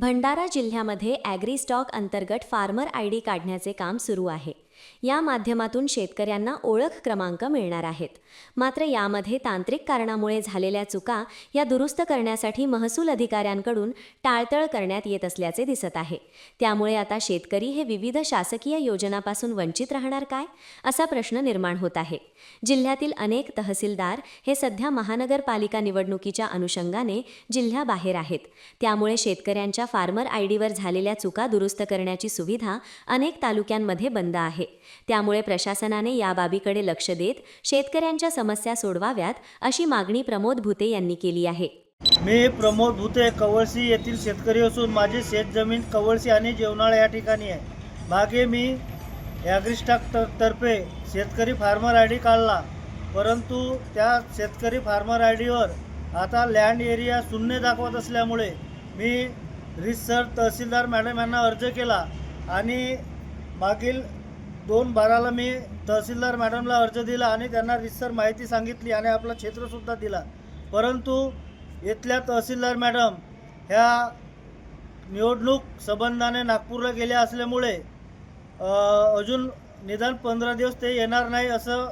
भंडारा जिल्ह्यामध्ये ॲग्रीस्टॉक अंतर्गत farmer I D काढण्याचे काम सुरू आहे. या माध्यमातून शेतकऱ्यांना ओळख क्रमांक मिळणार आहेत. मात्र यामध्ये तांत्रिक कारणामुळे झालेल्या चुका या दुरुस्त करण्यासाठी महसूल अधिकाऱ्यांकडून टाळतळ करण्यात येत असल्याचे दिसत आहे. त्यामुळे आता शेतकरी हे विविध शासकीय योजनापासून वंचित राहणार काय? असा प्रश्न निर्माण होत आहे. जिल्ह्यातील अनेक तहसीलदार हे सध्या महानगरपालिका निवडणुकीच्या अनुषंगाने जिल्ह्याबाहेर आहेत. त्यामुळे शेतकऱ्यांच्या फार्मर आय डीवर झालेल्या चुका दुरुस्त करण्याची सुविधा अनेक तालुक्यांमध्ये बंद आहे. त्यामुळे प्रशासनाने या बाबीकडे लक्ष देत शेतकऱ्यांच्या समस्या सोडवाव्यात अशी मागणी प्रमोद भुते यांनी केली आहे. मी प्रमोद भुते कवळसी येथील शेतकरी असून माझी शेतजमीन कवळसी आणि जेवणाळा या ठिकाणी आहे. मागे मी ॲग्रिस्टाक तर्फे शेतकरी फार्मर आय डी काढला परंतु त्या शेतकरी फार्मर आय डीवर आता लँड एरिया शून्य दाखवत असल्यामुळे मी रिसर तहसीलदार मॅडम यांना अर्ज केला आणि मागील दोन बाराला मी तहसीलदार मॅडमला अर्ज दिला आणि त्यांना रिसर माहिती सांगितली आणि आपला क्षेत्रसुद्धा दिला. परंतु इथल्या तहसीलदार मॅडम ह्या निवडणूक संबंधाने नागपूरला गेल्या असल्यामुळे अजून निदान पंधरा दिवस ते येणार नाही असं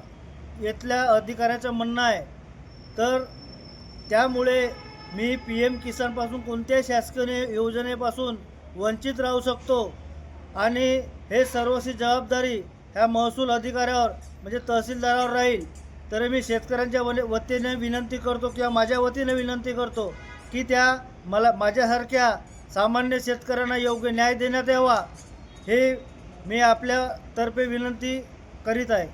इथल्या अधिकाऱ्याचं म्हणणं आहे. तर त्यामुळे मी पी एम किसानपासून कोणत्याही शासकीय योजनेपासून वंचित राहू शकतो. आणि हे सर्वस्वी जबाबदारी ह्या महसूल अधिकाऱ्यावर म्हणजे तहसीलदारावर राहील. तर मी शेतकऱ्यांच्या वने वतीने विनंती करतो किंवा माझ्या वतीने विनंती करतो की त्या मला माझ्यासारख्या सामान्य शेतकऱ्यांना योग्य न्याय देण्यात यावा हे मी आपल्यातर्फे विनंती करीत आहे.